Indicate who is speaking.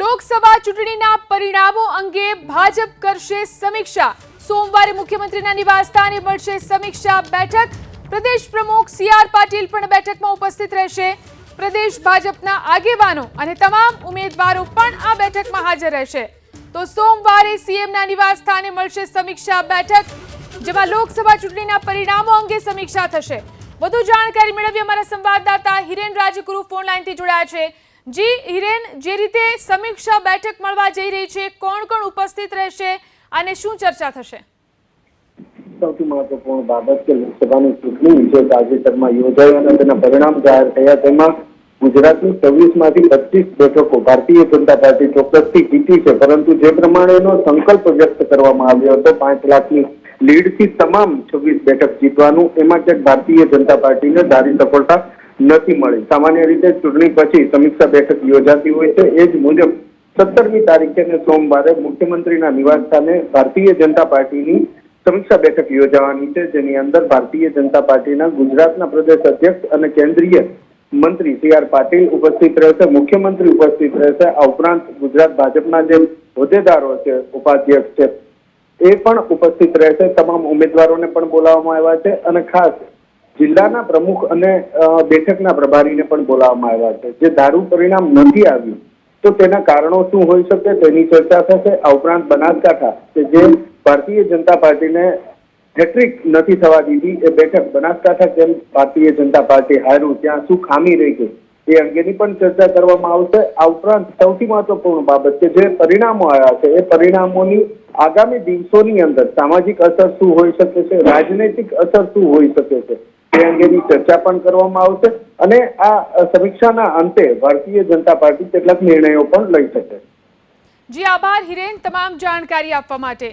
Speaker 1: લોકસભા ચૂંટણીના પરિણામો અંગે ભાજપ કરશે સમીક્ષા. સોમવારે મુખ્યમંત્રીના નિવાસસ્થાને મળશે સમીક્ષા બેઠક. પ્રદેશ પ્રમુખ સી આર પાટીલ પણ બેઠકમાં ઉપસ્થિત રહેશે. પ્રદેશ ભાજપના આગેવાનો અને તમામ ઉમેદવારો પણ આ બેઠકમાં હાજર રહેશે. તો સોમવારે સીએમના નિવાસસ્થાને મળશે સમીક્ષા બેઠક, જેમાં લોકસભા ચૂંટણીના પરિણામો અંગે સમીક્ષા થશે. વધુ જાણકારી મેળવી અમારા સંવાદદાતા હિરેન રાજગુરુ ફોન લાઈનથી જોડાયા છે. જી, હિરેન, જે રીતે સમીક્ષા બેઠક મળવા જઈ રહી છે, કોણ કોણ ઉપસ્થિત રહેશે અને શું ચર્ચા થશે?
Speaker 2: સૌથી મહત્વપૂર્ણ બાબત કે લોકસભાની ચૂંટણી જે તાજેતરમાં યોજાઈ અને તેના પરિણામ જાહેર થયા તેમાં ગુજરાતની છવ્વીસમાંથી પચીસ બેઠકો ભારતીય જનતા પાર્ટી ચોક્કસથી જીતી છે, પરંતુ જે પ્રમાણેનો સંકલ્પ વ્યક્ત કરવામાં આવ્યો હતો, પાંચ લાખની લીડથી તમામ છવ્વીસ બેઠક જીતવાનું, એમાં ક્યાંક ભારતીય જનતા પાર્ટીને સારી સફળતા નથી મળી. સામાન્ય રીતે ચૂંટણી પછી સમીક્ષા બેઠક યોજાતી હોય છે. એ જ મુજબ સત્તરમી તારીખે સોમવારે મુખ્યમંત્રીના નિવાસસ્થાને ભારતીય જનતા પાર્ટીની સમીક્ષા બેઠક યોજાવાની છે, જેની અંદર ભારતીય જનતા પાર્ટીના ગુજરાતના પ્રદેશ અધ્યક્ષ અને કેન્દ્રીય મંત્રી સી આર પાટીલ ઉપસ્થિત રહેશે. મુખ્યમંત્રી ઉપસ્થિત રહેશે. આ ઉપરાંત ગુજરાત ભાજપના જે હોદ્દેદારો છે, ઉપાધ્યક્ષ છે, એ પણ ઉપસ્થિત રહેશે. તમામ ઉમેદવારોને પણ બોલાવવામાં આવ્યા છે અને ખાસ જિલ્લાના પ્રમુખ અને બેઠકના પ્રભારીને પણ બોલાવવામાં આવ્યા છે. જે ધારું પરિણામ નથી આવ્યું, તો તેના કારણો શું હોઈ શકે? તેની ચર્ચા થશે. આ ઉપરાંત બનાસકાંઠા, કે જે ભારતીય જનતા પાર્ટીને હેટ્રિક નથી થવા દીધી, એ બેઠક બનાસકાંઠા જેમ ભારતીય જનતા પાર્ટી હાર્યું, ત્યાં શું ખામી રહી ગઈ એ અંગેની પણ ચર્ચા કરવામાં આવશે. આ ઉપરાંત સૌથી મહત્વપૂર્ણ બાબત કે જે પરિણામો આવ્યા છે, એ પરિણામોની આગામી દિવસોની અંદર સામાજિક અસર શું હોઈ શકે છે, રાજનૈતિક અસર શું હોઈ શકે છે તે અંગેની ચર્ચા પણ કરવામાં આવશે અને આ સમીક્ષાના અંતે ભારતીય જનતા પાર્ટી કેટલાક નિર્ણયો પણ લઈ શકે.
Speaker 1: જી, આભાર હિરેન, તમામ જાણકારી આપવા માટે.